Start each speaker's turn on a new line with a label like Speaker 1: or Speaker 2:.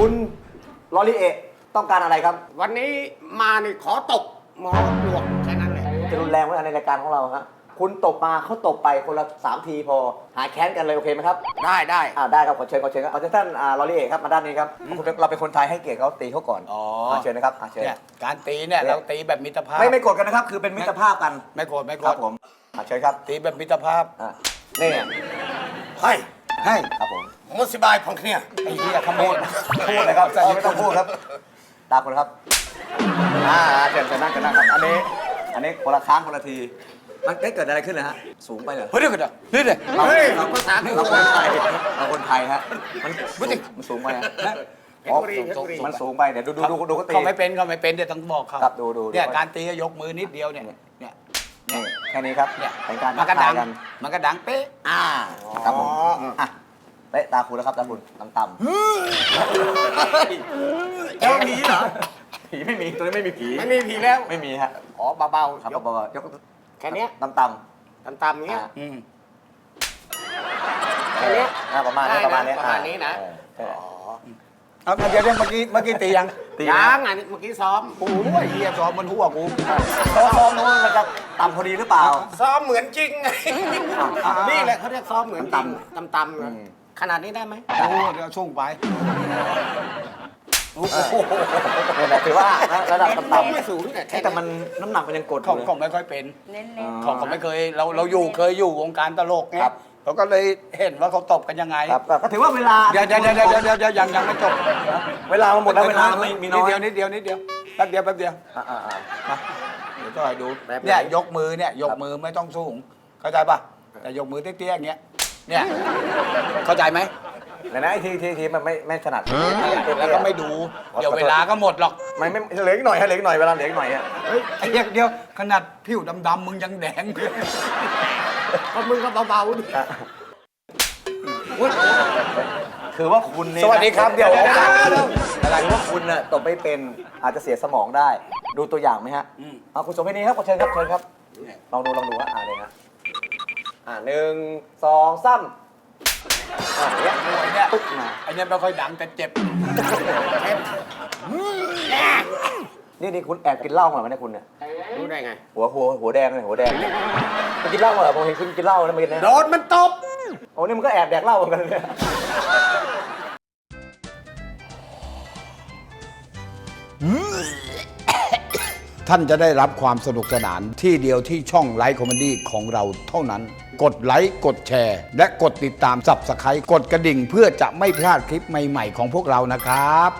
Speaker 1: คุณลอรีเอะต้องการอะไรครับ
Speaker 2: วันนี้มานี่ขอตบหมอหลวงแค่นั้นแหละ
Speaker 1: จะรุนแรงไว้ในรายการของเราฮะคุณตบมาเขาตบไปคนละสามทีพอ หายแค้นกันเลยโอเคไหมครับ
Speaker 2: ได้ได้
Speaker 1: อ่าได้ครับขอเชิญขอเชิญครับขอเชิญท่านอ่าลอรีเอะครับมาด้านนี้ครับคุณเป็นเราเป็นคนไทยให้เกียรติเขาตีเขาก่อน
Speaker 3: อ๋อ
Speaker 1: อ่าเชิญนะครับอ่าเชิญ
Speaker 3: เนี่ยการตีเนี่ยเราตีแบบมิตรภาพ
Speaker 1: ไม่ไม่กดกันนะครับ คือเป็นมิตรภาพกัน
Speaker 3: ไม่โกรธไม่โก
Speaker 1: ค
Speaker 3: ร
Speaker 1: รับ
Speaker 3: ธ
Speaker 1: ผมอ่าเชิญครับ
Speaker 3: ตีแบบมิตรภาพ
Speaker 1: อ่านี่
Speaker 2: ให้
Speaker 1: ให้ครับผม
Speaker 2: มุสบายของเนี่ย
Speaker 3: ไอ้เหี้ยขโม
Speaker 1: พูด
Speaker 3: ย
Speaker 1: พูดเลยครับอ๋อไม่ต้องพูดครับ ตามคนครับอ่าเชิญเชิญนั่งเชิญนั่งครับ อันนี้ อันนี้คนละครั้งคนละที มันได้เกิดอะไรขึ้นนะฮะ สูงไปเหรอ
Speaker 3: เฮ้ยเดี๋ยวก่อนเดี๋ยวนี่เลย
Speaker 1: เรา
Speaker 2: เฮ้ย
Speaker 1: เรา
Speaker 2: ภาษา
Speaker 1: เราคนไทยเราคนไทยฮะ มันมันมันสูงไปฮะ
Speaker 2: เพชรบุรีเพชรบุรี
Speaker 1: มันสูงไปเดี๋ยวดูดูดูดูเขาตี
Speaker 3: เขาไม่เป็นเขาไม่เป็นเดี๋ยวต้องบอกเขา
Speaker 1: ครับดูดูดู
Speaker 3: เนี่ยการตีก็ยกมือนิดเดียวเนี่ยเนี่ย
Speaker 1: นี่แค่นี้ครับ
Speaker 3: เนี่ย
Speaker 1: เป็นการ
Speaker 3: มันก็
Speaker 1: ทั
Speaker 3: ดั
Speaker 1: ทางกัน
Speaker 3: มันก็ดังเป๊ะ
Speaker 1: อ่า ครับผมอะเป๊ะ ตาคุณแล้วครับตาคุณต่ำต่ำ
Speaker 2: เจ้าผีเหรอ
Speaker 1: ผีไม่มีตัวนี้ไม่มีผี
Speaker 2: ไม่มีผีแล้ว
Speaker 1: ไม่มีฮะ
Speaker 2: อ๋อเบา
Speaker 1: ครับ
Speaker 2: ๆยก
Speaker 1: เบาๆยก
Speaker 2: แค่เนี้ย
Speaker 1: ต่ำต่ำ
Speaker 2: ตามๆเงี้ย
Speaker 3: อืม
Speaker 2: แค่เนี้ย
Speaker 1: อ่าประมาณนี้
Speaker 2: ได้นะ
Speaker 1: ประมาณนี้
Speaker 2: ประมาณนี้นะ
Speaker 1: เออเออ
Speaker 3: เอาเดี๋ยวเดี๋ยวเมื่อกี้เมื่อกี้ตียัง
Speaker 1: ตี
Speaker 2: ยังอันนี้เมื่อกี้ซ้อม
Speaker 3: โอ้ยเหี้ยซ้อมมันหัวกู
Speaker 1: ซ้อมนู้นมันจะต่ำพอดีหรือเปล่า
Speaker 2: ซ้อมเหมือนจริงไง นี่แหละเขาเรียกซ้อมเหมือนจริง
Speaker 1: ตำ
Speaker 2: ตำๆนะ
Speaker 1: อืม
Speaker 2: ขนาดนี้ได้ไหม
Speaker 3: โอ้เดี๋ยวช่วงไป
Speaker 1: โอ้โหเนี่ยแหละถือว่าระดับต่ำ
Speaker 2: ไม่
Speaker 1: ๆ
Speaker 2: สูงแต่แค่
Speaker 1: แต่มันน้ำหนักมันยังกดอ
Speaker 3: เขา
Speaker 1: ยู่เลย
Speaker 3: เขาไม่ค่อยเป็น
Speaker 4: เน้น
Speaker 1: อ๋อ
Speaker 3: เขาเขาไม่เคยเราเราอยู่เคยอยู่วงการตลกไง
Speaker 1: ครับ
Speaker 3: เราก็เลยเห็นว่าเขาตบกันยังไง
Speaker 1: ครับก็ถือว่าเวลา
Speaker 3: เดี๋ยวเดี๋ยวเดี๋ยวเดี๋ยวเดี๋ยวเดี๋ยวยังยังไม่จบ
Speaker 1: เวลามันหมดแล้วเวลาไม่มีน้อย
Speaker 3: นิดเดียวนิดเดียวนิดเดียวแป๊บเดียวแป๊บเดียว
Speaker 1: อ่าอ่าอ่า
Speaker 3: มาเดี๋ยวจะให้ดูเนี่ยยกมือเนี่ยยกมือไม่ต้องสูงเข้าใจป่ะแต่ยกมือเตี้ยๆอย่างเงี้ย เนี่ยเข้าใจไหม
Speaker 1: เดี๋ยวนะไอ้ทีทีทีมันไม่ไม่ถนัด
Speaker 3: แล้วก็ไม่ดู เดี๋ยวเวลาก็หมดหรอก
Speaker 1: ไม่ไม่เหลืออีกหน่อยฮะเหลืออีกหน่อยเวลาเหลืออีกหน่อยฮะ
Speaker 3: เฮ้ยไอ้เดียวเดียวขนาดผิวดำๆมึงยังแดงเลย
Speaker 2: ก็มึงก็เบาๆดิ
Speaker 1: อะคือว่าคุณเนี่ย
Speaker 3: สวัสดีครับเดี๋ยว
Speaker 1: อะไรว่าคุณน่ะตบไม่เป็นอาจจะเสียสมองได้ ดูตัวอย่างไหมฮะเอาคุณสมพินีครับขอเชิญครับเชิญครับลองดูลองดูว่าอ่าเลยฮะ อ่าหนึ่งสองสามอ่าอย่างเงี้ย
Speaker 3: ไอ้เนี่ย
Speaker 1: ปึ๊บมา
Speaker 3: ไอ้เนี่ยไม่ค่อยดังแต่เจ็บ
Speaker 1: นี่นี่คุณแอบกินเหล้ามาไหมเนี่ยคุณเนี่ย
Speaker 2: รู้ได้ไง
Speaker 1: หัวหัวหัวแดงเลยหัวแดงคุณกินเหล้ามาเหรอผมเห็นคุณกินเหล้านะเมื่อกี้เนี่ย
Speaker 2: โดนมันตบ
Speaker 1: โอ้นี่มันก็แอบแดกเหล้าเหมือนกันเนี่ย
Speaker 3: ท่านจะได้รับความสนุกสนานที่เดียวที่ช่องไลฟ์คอมเมดี้ของเราเท่านั้น กดไลค์กดแชร์ และกดติดตามสับสไครต์กดกระดิ่งเพื่อจะไม่พลาดคลิปใหม่ ๆ ของพวกเรานะครับ